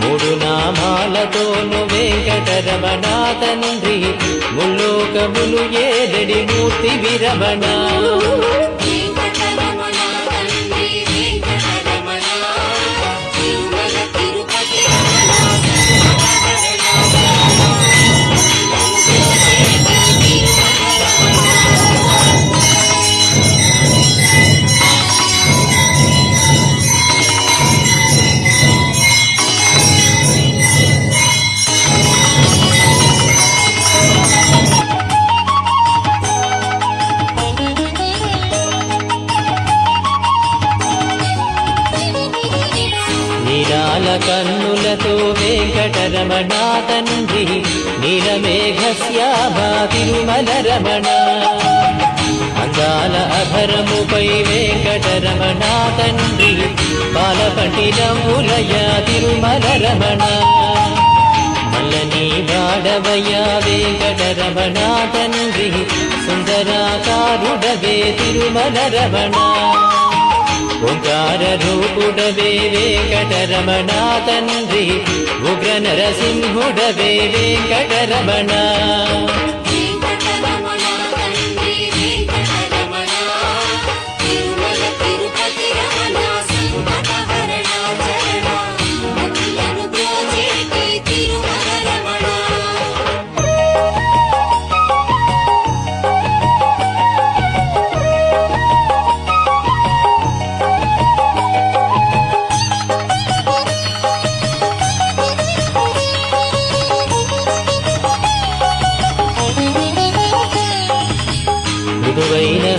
మూడు నామాలతోను వెంకటరమణ తండ్రి ముల్లోకములు ఏదడి మూర్తి విరమణ? నీరాల కన్నులతో వెంకటరమణ తండ్రి నీలమేఘశ్యామా తిరుమల రమణ అందాల అధరముపై వెంకటరమణ తండ్రి బాలపటిరములయ తిరుమల రమణ మల్లని వాడవయ్య వెంకటరమణ తండ్రి సుందరాకారుడవే తిరుమల రమణ ఓంకార రూపుడవే వెంకటరమణ తండ్రి ఉగ్ర నరసింహుడవే వెంకటరమణ వెంకటరమణ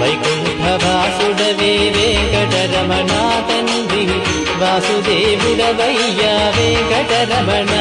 వైకుంఠవాసుడవే వెంకటరమణ తండ్రి వాసుదేవుడవయ్యా వెంకటరమణ.